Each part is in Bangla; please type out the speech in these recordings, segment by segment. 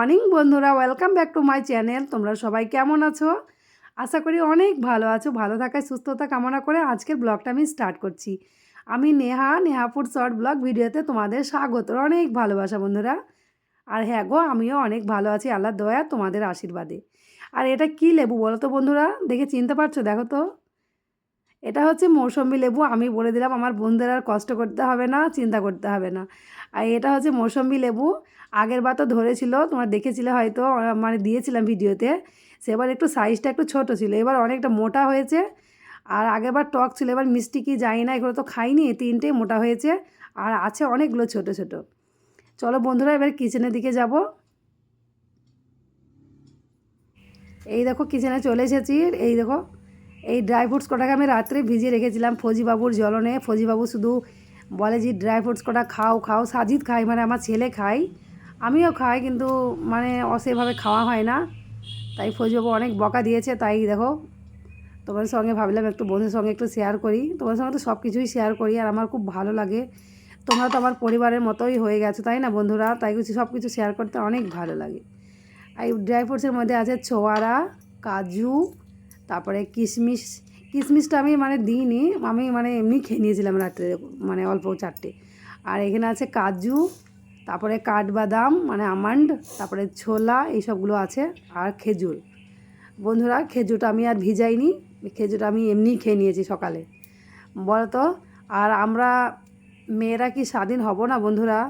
মর্নিং বন্ধুরা, welcome back to my channel. তোমরা সবাই কেমন আছো? আশা করি অনেক ভালো আছো। ভালো থাকায় সুস্থতা কামনা করে আজকের ব্লগটা আমি স্টার্ট করছি। আমি নেহা নেহাপুর শর্ট ব্লগ ভিডিওতে তোমাদের স্বাগত, অনেক ভালোবাসা বন্ধুরা। আর হ্যাঁ গো, আমিও অনেক ভালো আছি আল্লাহ দয়া, তোমাদের আশীর্বাদে। আর এটা কি লেবু বলো তো বন্ধুরা? দেখে চিনতে পারছ? দেখো তো। এটা হচ্ছে মৌসম্বি লেবু, আমি বলে দিলাম, আমার বন্ধুদের আর কষ্ট করতে হবে না, চিন্তা করতে হবে না। আর এটা হচ্ছে মৌসম্বি লেবু আগের বার তো ধরেছিল, তোমরা দেখেছিলে হয়তো মানে দিয়েছিলাম ভিডিওতে। সেবার একটু সাইজটা একটু ছোট ছিল, এবার অনেকটা মোটা হয়েছে। আর আগেরবার টক ছিল, এবার মিষ্টি কি যাই না, এগুলো তো খাইনি তিনটেই মোটা হয়েছে। আর আছে অনেকগুলো ছোট ছোট। চলো বন্ধুরা, এবার কিচেনের দিকে যাব। এই দেখো কিচেনে চলে এসেছি। এই দেখো, এই ড্রাই ফ্রুটস কটাকে আমি রাত্রে ভিজিয়ে রেখেছিলাম ফজিবাবুর জলনে ফজিবাবু শুধু বলে যে ড্রাই ফ্রুটস কটা খাও খাও। সাজিদ খাই মানে আমার ছেলে খাই আমিও খাই কিন্তু মানে অসেভাবে খাওয়া হয় না। তাই ফজিবাবু অনেক বকা দিয়েছে, তাই দেখো তোমাদের সঙ্গে ভাবলাম একটু বন্ধুর সঙ্গে একটু শেয়ার করি। তোমাদের সঙ্গে তো সব কিছুই শেয়ার করি আর আমার খুব ভালো লাগে। তোমরা তো আমার পরিবারের মতোই হয়ে গেছো, তাই না বন্ধুরা? তাই কিছু সব কিছু শেয়ার করতে অনেক ভালো লাগে। আর এই ড্রাই ফ্রুটসের মধ্যে আছে ছোয়ারা, কাজু, তারপরে কিশমিশ। কিশমিশটা আমি মানে দিইনি, আমি মানে এমনি খেয়ে নিয়েছিলাম রাত্রে মানে অল্প চারটে। আর এখানে আছে কাজু তারপরে কাঠবাদাম মানে আমন্ড, তারপরে ছোলা, এইসবগুলো আছে, আর খেজুর। বন্ধুরা, খেজুরটা আমি আর ভিজাইনি। খেজুরটা আমি এমনিই খেয়ে নিয়েছি সকালে। বলো তো আর আমরা মেয়েরা কি স্বাধীন হব না বন্ধুরা?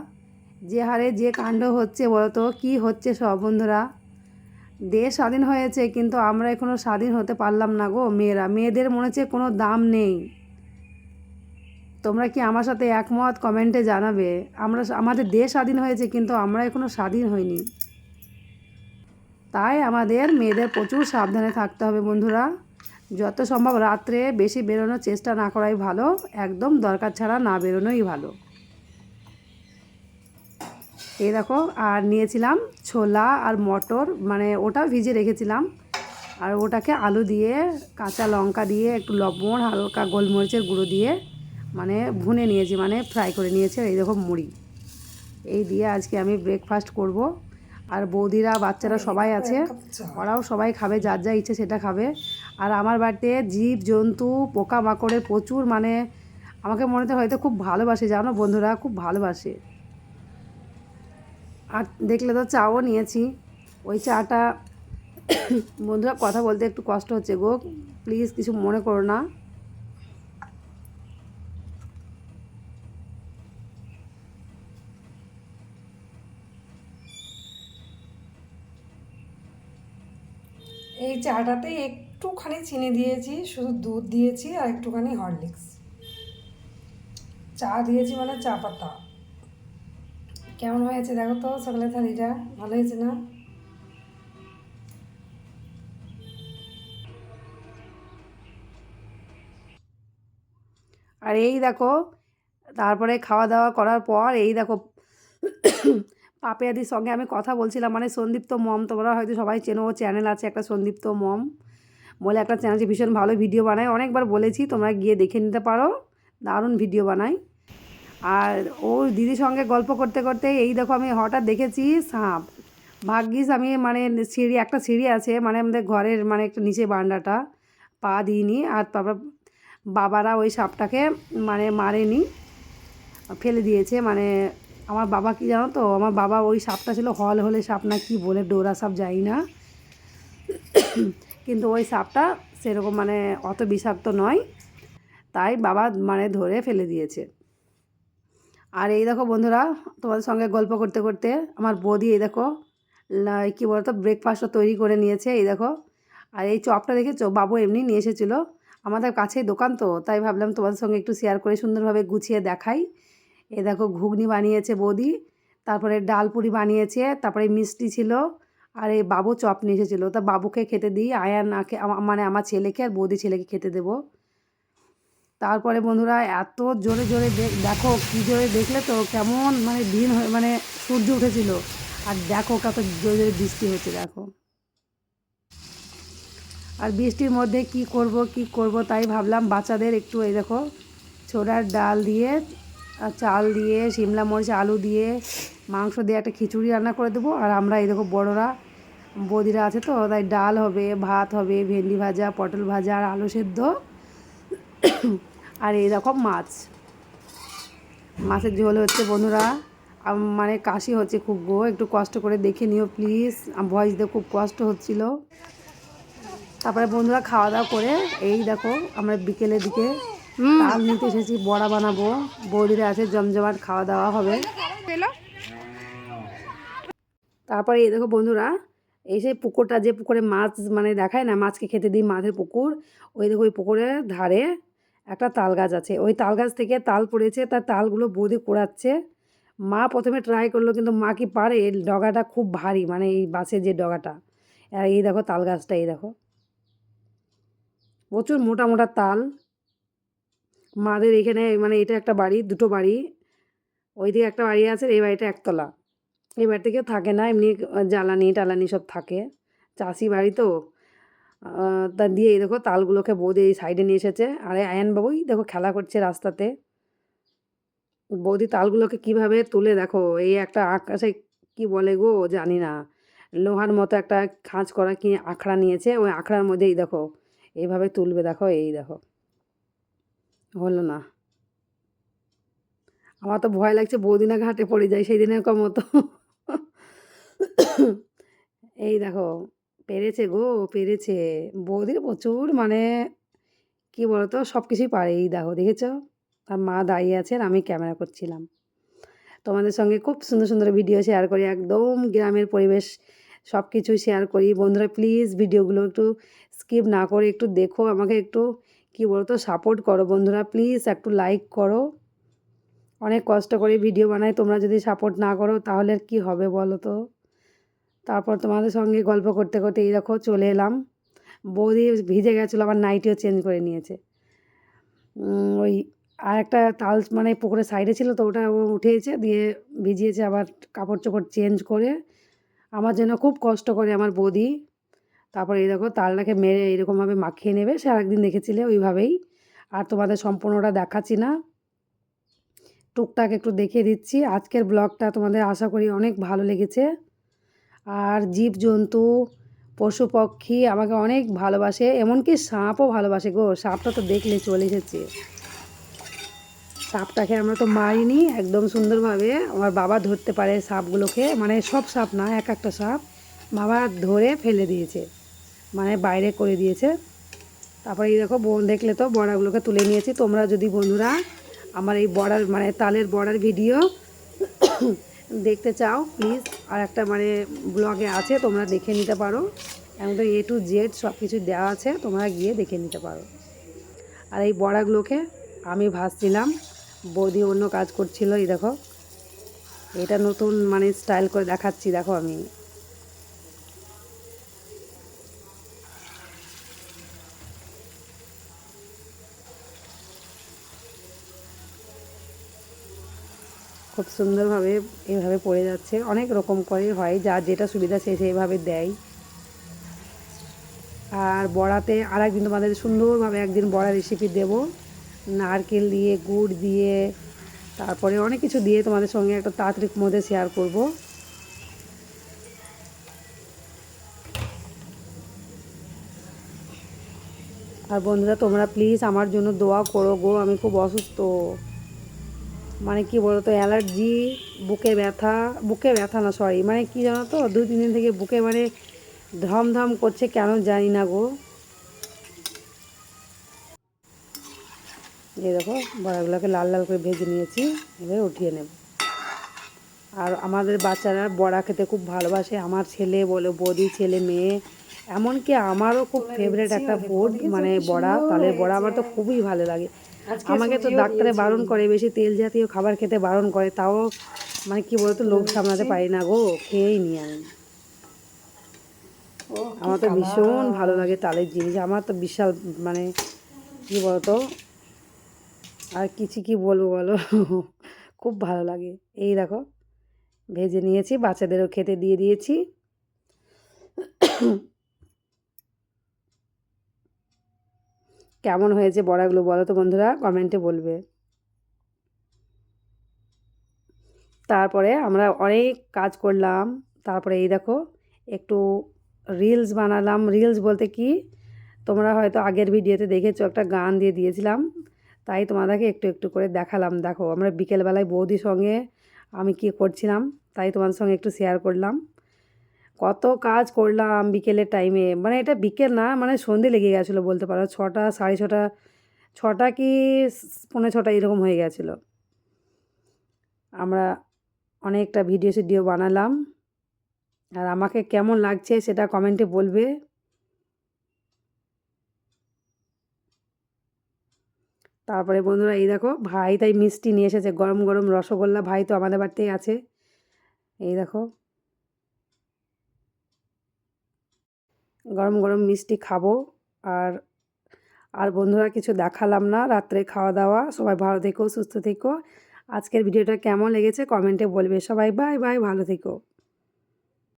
যে হারে যে কাণ্ড হচ্ছে বলো তো কী হচ্ছে সব বন্ধুরা? দেশ স্বাধীন হয়েছে, কিন্তু আমরা এখনও স্বাধীন হতে পারলাম না গো মেয়েরা। মেয়েদের মনে হচ্ছে কোনো দাম নেই। তোমরা কি আমার সাথে একমত? কমেন্টে জানাবে। আমরা আমাদের দেশ স্বাধীন হয়েছে, কিন্তু আমরা এখনও স্বাধীন হইনি। তাই আমাদের মেয়েদের প্রচুর সাবধানে থাকতে হবে, বন্ধুরা। যত সম্ভব রাত্রে বেশি বেরোনোর চেষ্টা না করাই ভালো, একদম দরকার ছাড়া না বেরোনোই ভালো। এই দেখো, আর নিয়েছিলাম ছোলা আর মটর মানে ওটা ভিজে রেখেছিলাম। আর ওটাকে আলু দিয়ে, কাঁচা লঙ্কা দিয়ে, একটু লবণ, হালকা গোলমরিচের গুঁড়ো দিয়ে মানে ভুনে নিয়েছি মানে ফ্রাই করে নিয়েছি। এই দেখো মুড়ি। এই দিয়ে আজকে আমি ব্রেকফাস্ট করব। আর বৌদিরা বাচ্চারা সবাই আছে ওরাও সবাই খাবে যার যা ইচ্ছে সেটা খাবে। আর আমার বাড়িতে জীব জন্তু পোকা মাকড়ের প্রচুর মানে আমাকে মনে হচ্ছে হয়তো খুব ভালোবাসে জানো বন্ধুরা? খুব ভালোবাসে। আর দেখলে তো চাও নিয়েছি। ওই চাটা বন্ধুরা কথা বলতে একটু কষ্ট হচ্ছে গো। প্লিজ কিছু মনে করো না এই চাটাতে একটুখানি চিনি দিয়েছি, শুধু দুধ দিয়েছি আর একটুখানি হরলিক্স। চা দিয়েছি মানে চা পাতা। কেমন হয়েছে দেখো তো সকালের থালিটা? ভালো হয়েছে না? আর এই দেখো, তারপরে খাওয়া দাওয়া করার পর এই দেখো পাপিয়াদির সঙ্গে আমি কথা বলছিলাম। মানে সন্দীপ্ত মম, তোমরা হয়তো সবাই চেনো ও চ্যানেল আছে একটা সন্দীপ্ত মম বলে একটা চ্যানেল ভীষণ ভালো ভিডিও বানায়। অনেকবার বলেছি, তোমরা গিয়ে দেখে নিতে পারো। দারুণ ভিডিও বানায়। আর ও দিদির সঙ্গে গল্প করতে করতে, এই দেখো আমি হঠাৎ দেখেছি সাপ। ভাগ্যিস আমি মানে সিঁড়ি, একটা সিঁড়ি আছে মানে আমাদের ঘরের মানে একটু নিচে বারান্দাটা, পা দিইনি। আর তারপর বাবারা ওই সাপটাকে মানে মারেনি, ফেলে দিয়েছে মানে আমার বাবা কি জানো তো? আমার বাবা ওই সাপটা ছিল হল হলে সাপ না কি বলে, ডোরা সাপ যাই না। কিন্তু ওই সাপটা সেরকম মানে অত বিষাক্ত নয়। তাই বাবা মানে ধরে ফেলে দিয়েছে। আর এই দেখো বন্ধুরা, তোমাদের সঙ্গে গল্প করতে করতে আমার বৌদি এই দেখো কী বলতো ব্রেকফাস্টও তৈরি করে নিয়েছে, এই দেখো। আর এই চপটা দেখেছ? বাবু এমনি নিয়ে এসেছিল। আমাদের কাছেই দোকান তো, তাই ভাবলাম তোমাদের সঙ্গে একটু শেয়ার করে সুন্দরভাবে গুছিয়ে দেখাই। এই দেখো ঘুগনি বানিয়েছে বৌদি, তারপরে ডাল পুরি বানিয়েছে, তারপরে মিষ্টি ছিল, আর এই বাবু চপ নিয়ে এসেছিল। তা বাবুকে খেতে দিই, আয়ান মানে আমার ছেলেকে আর বৌদি ছেলেকে খেতে দেবো। তারপরে বন্ধুরা এত জোরে জোরে দেখো কী জোরে দেখলে তো কেমন মানে দিন মানে সূর্য উঠেছিল। আর দেখো কত জোরে জোরে বৃষ্টি হচ্ছে, দেখো। আর বৃষ্টির মধ্যে কি করব কি করব তাই ভাবলাম বাচ্চাদের একটু এই দেখো ছোড়ার ডাল দিয়ে চাল দিয়ে শিমলা মরিচ, আলু দিয়ে, মাংস দিয়ে একটা খিচুড়ি রান্না করে দেবো। আর আমরা এই দেখো বড়রা, বদিরা আছে তো, তাই ডাল হবে, ভাত হবে, ভেন্ডি ভাজা, পটল ভাজা আর আলু সেদ্ধ। আর এই রকম মাছ। মাছের ঝোল হচ্ছে বন্ধুরা মানে কাশি হচ্ছে খুব গো, একটু কষ্ট করে দেখে নিও প্লিজ। ভয়েস দিয়ে খুব কষ্ট হচ্ছিল। তারপরে বন্ধুরা খাওয়া দাওয়া করে, এই দেখো আমরা বিকেলের দিকে তাল নিতে এসেছি বড়া বানাবো। বৌদিরা আছে জমজমাট খাওয়া দাওয়া হবে। তারপরে এই দেখো বন্ধুরা এই সেই পুকুরটা যে পুকুরে মাছ মানে দেখায় না মাছকে খেতে দিই মাছের পুকুর ওই দেখো ওই পুকুরের ধারে একটা তাল গাছ আছে। ওই তাল গাছ থেকে তাল পড়েছে তার তালগুলো বৌদি কোড়াচ্ছে। মা প্রথমে ট্রাই করল কিন্তু মা কি পারে? এই ডগাটা খুব ভারী মানে এই বাসের যে ডগাটা। আর এই দেখো তাল গাছটা এই দেখো। প্রচুর মোটা মোটা তাল। মাদের এখানে মানে এটা একটা বাড়ি, দুটো বাড়ি। ওই দিকে একটা বাড়ি আছে, এই বাড়িটা একতলা। এই বাড়িতে কেউ থাকে না, এমনি জ্বালানি টালানি সব থাকে। চাষি বাড়ি তো। তা দিয়ে এই দেখো তালগুলোকে বৌদি এই সাইডে নিয়ে এসেছে। আর এই আয়ান বাবুই দেখো খেলা করছে রাস্তাতে। বৌদি তালগুলোকে কীভাবে তুলে দেখো, এই একটা আকাশে কি বলে গো, জানি না। লোহার মতো একটা খাঁজ করা কি আখড়া নিয়েছে, ওই আখড়ার মধ্যেই দেখো, এইভাবে তুলবে দেখো, এই দেখো। হলো না। আমার তো ভয় লাগছে বৌদিনা ঘাটে পড়ে যায় সেই দিনের মতো। এই দেখো, পেরেছে গো, পেরেছে। বৌদির প্রচুর মানে কি বলতো সব কিছুই পারে। এই দেখো, দেখেছ? তার মা দাঁড়িয়ে আছে আর আমি ক্যামেরা করছিলাম। তোমাদের সঙ্গে খুব সুন্দর সুন্দর ভিডিও শেয়ার করি। একদম গ্রামের পরিবেশ সব কিছুই শেয়ার করি। বন্ধুরা প্লিজ ভিডিওগুলো একটু স্কিপ না করে একটু দেখো। আমাকে একটু কি বলতো সাপোর্ট করো বন্ধুরা প্লিজ একটু লাইক করো। অনেক কষ্ট করে ভিডিও বানাই, তোমরা যদি সাপোর্ট না করো তাহলে কী হবে বলো তো তারপর তোমাদের সঙ্গে গল্প করতে করতে এই দেখো চলে এলাম। বৌদি ভিজে গেছিল, আবার নাইটিও চেঞ্জ করে নিয়েছে। ওই আর একটা তাল মানে পুকুরের সাইডে ছিল তো, ওটা ও উঠেছে দিয়ে ভিজিয়েছে, আবার কাপড় চোপড় চেঞ্জ করে। আমার জন্য খুব কষ্ট করে আমার বৌদি। তারপর এই দেখো তালটাকে মেরে এরকমভাবে মাখিয়ে নেবে। সে আরেকদিন দেখেছিলে ওইভাবেই। আর তোমাদের সম্পূর্ণটা দেখাচ্ছি না। টুকটাক একটু দেখিয়ে দিচ্ছি। আজকের ব্লগটা তোমাদের আশা করি অনেক ভালো লেগেছে। আর জীবজন্তু পশু পক্ষী আমাকে অনেক ভালোবাসে, এমনকি সাপও ভালোবাসে গো। সাপটা তো দেখলে চলে এসেছে। সাপটাকে আমরা তো মারিনি একদম সুন্দরভাবে। আমার বাবা ধরতে পারে সাপগুলোকে। মানে সব সাপ না, এক একটা সাপ বাবা ধরে ফেলে দিয়েছে। মানে বাইরে করে দিয়েছে। তারপরে এই দেখো বোন দেখলে তো বড়াগুলোকে তুলে নিয়েছি। তোমরা যদি বন্ধুরা আমার এই বড়ার মানে তালের বড়ার ভিডিও দেখতে চাও প্লিজ আর একটা মানে ব্লগে আছে, তোমরা দেখে নিতে পারো। একদম এ টু জেড সব কিছু দেওয়া আছে, তোমরা গিয়ে দেখে নিতে পারো। আর এই বড়াগুলোকে আমি ভাজছিলাম। বৌদি অন্য কাজ করছিল, এই দেখো। এটা নতুন মানে স্টাইল করে দেখাচ্ছি, দেখো আমি। খুব সুন্দরভাবে এভাবে পড়ে যাচ্ছে। অনেক রকম করে হয়, যার যেটা সুবিধা সে সেইভাবে দেয়। আর বড়াতে আর একদিন তোমাদের সুন্দরভাবে একদিন বড়া রেসিপি দেব। নারকেল দিয়ে, গুড় দিয়ে, তারপরে অনেক কিছু দিয়ে তোমাদের সঙ্গে একটা তাড়াতাড়ির মধ্যে শেয়ার করব। আর বন্ধুরা, তোমরা প্লিজ আমার জন্য দোয়া করো গো, আমি খুব অসুস্থ। মানে কি বলতো অ্যালার্জি বুকে ব্যথা বুকে ব্যথা না সরি মানে কি জানো তো দু তিন দিন থেকে বুকে মানে ধম ধম করছে কেন জানি না গো। এই দেখো বড়াগুলোকে লাল লাল করে ভেজে নিয়েছি এবার উঠিয়ে নেব। আর আমাদের বাচ্চারা বড়া খেতে খুব ভালোবাসে আমার ছেলে বলে বৌদি ছেলে মেয়ে এমনকি আমারও খুব ফেভারেট একটা ফুড মানে বড়া তাহলে বড়া আমার তো খুবই ভালো লাগে। আমাকে তো ডাক্তারে বারণ করে বেশি তেল জাতীয় খাবার খেতে বারণ করে তাও মানে কি বলতো লোভ সামলাতে পারি না গো খেয়েই নি আমি। আমার তো ভীষণ ভালো লাগে তালের জিনিস আমার তো বিশাল মানে কি বলতো আর কিছু কি বলব বলো? খুব ভালো লাগে। এই দেখো ভেজে নিয়েছি বাচ্চাদেরও খেতে দিয়ে দিয়েছি। কেমন হয়েছে বড়াগুলো বলো তো বন্ধুরা কমেন্টে বলবে। তারপরে আমরা অনেক কাজ করলাম, তারপরে এই দেখো, একটু রিলস বানালাম। রিলস বলতে কি, তোমরা হয়তো আগের ভিডিওতে দেখেছ, একটা গান দিয়ে দিয়েছিলাম, তাই তোমাদেরকে একটু একটু করে দেখালাম। দেখো, আমরা বিকেলবেলায় বৌদির সঙ্গে আমি কি করছিলাম, তাই তোমাদের সঙ্গে একটু শেয়ার করলাম। কত কাজ করলাম বিকেলের টাইমে মানে এটা বিকেল না মানে সন্ধে লেগে গেছিল বলতে পারো। ছটা, সাড়ে ছটা ছটা কি পৌনে ছটা এরকম হয়ে গেছিল। আমরা অনেকটা ভিডিও সিডিও বানালাম। আর আমাকে কেমন লাগছে সেটা কমেন্টে বলবে। তারপরে বন্ধুরা এই দেখো, ভাই তাই মিষ্টি নিয়ে এসেছে। গরম গরম রসগোল্লা, ভাই তো আমাদের বাড়িতেই আছে। এই দেখো। গরম গরম মিষ্টি খাব। আর আর বন্ধুরা কিছু দেখালাম না, রাত্রে খাওয়া দাওয়া। সবাই ভালো থেকো, সুস্থ থেকো। আজকের ভিডিওটা কেমন লেগেছে কমেন্টে বলবে। সবাই বাই বাই ভালো থেকো।